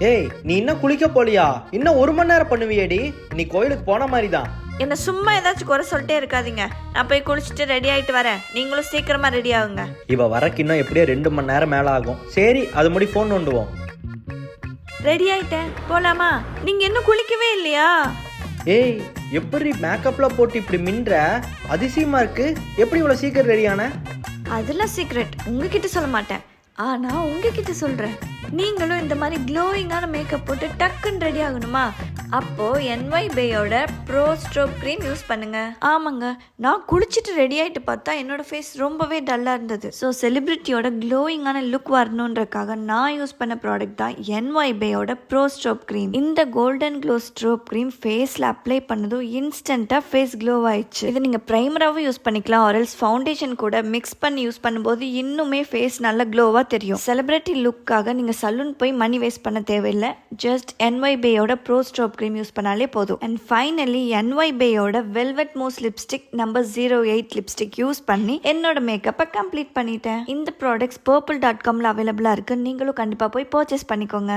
ஏய் நீ இன்னும் குளிக்க போலியா? இன்னும் ஒரு மணி நேரம் பண்ணுவியேடி. நீ கோயிலுக்கு போன மாதிரி தான் என்ன சும்மா ஏதாச்சும் குறை சொல்லிட்டே இருக்காதீங்க. நான் போய் குளிச்சுட்டு ரெடி ஆயிட்டு வரேன். நீங்களும் சீக்கிரமா ரெடி ஆகுங்க. இவ வரக்கு இன்னும் எப்படியோ ரெண்டு மணி நேரம் மேல ஆகும். சரி அது முடி ஃபோன் நோண்டுவோம். ரெடி ஆயிட்டேன். போலாமா? நீங்க இன்னும் குளிக்கவே இல்லையா? ஏய் எப்படி மேக்கப்ல போட்டு இப்படி மின்ற? அதிசயமா இருக்கு. எப்படி இவ்வளவு சீக்கிரம் ரெடியான அதெல்லாம் சீக்ரெட் உங்ககிட்ட சொல்ல மாட்டேன். ஆனால் உங்ககிட்ட சொல்கிறேன் நீங்களும் இந்த மாதிரி க்ளோயிங்கான மேக்கப் போட்டு டக்குன்னு ரெடி ஆகணுமா? அப்போ என்ஒய் பேயோட ப்ரோ ஸ்ட்ரோப் க்ரீம் யூஸ் பண்ணுங்க. ஆமாங்க. நான் குளிச்சுட்டு ரெடி ஆயிட்டு பார்த்தா என்னோட ஃபேஸ் ரொம்பவே டல்லா இருந்தது. ஸோ செலிபிரிட்டியோட க்ளோயிங்கான லுக் வரணுன்றக்காக நான் யூஸ் பண்ண ப்ராடக்ட் தான் என்ஒய் பேயோட ப்ரோ ஸ்ட்ரோப் க்ரீம் இந்த கோல்டன் க்ளோ ஸ்ட்ரோப் க்ரீம் ஃபேஸில் அப்ளை பண்ணதும் இன்ஸ்டண்ட்டாக ஃபேஸ் க்ளோ ஆயிடுச்சு. இது நீங்கள் ப்ரைமராகவும் யூஸ் பண்ணிக்கலாம். ஆர்எல்ஸ் ஃபவுண்டேஷன் கூட மிக்ஸ் பண்ணி யூஸ் பண்ணும்போது இன்னுமே ஃபேஸ் நல்ல க்ளோவாக தெரியும். செலிபிரிட்டி லுக்காக நீங்கள் சலூன் போய் மணி வேஸ்ட் பண்ண தேவையில்லை. ஜஸ்ட் என்ஒய் பேயோட ப்ரோ ஸ்ட்ரோப் க்ரீம் யூஸ் பண்ணாலே போதும். And finally NY பேயோட velvet mousse lipstick number zero eight lipstick use பண்ணி என்னோட மேக்கப்பை கம்ப்ளீட் பண்ணிட்டேன். இந்த ப்ராடக்ட்ஸ் பர்பிள் டாட் காமில் அவைலபிளாக இருக்குது நீங்களும் கண்டிப்பாக போய் பர்ச்சேஸ் பண்ணிக்கோங்க.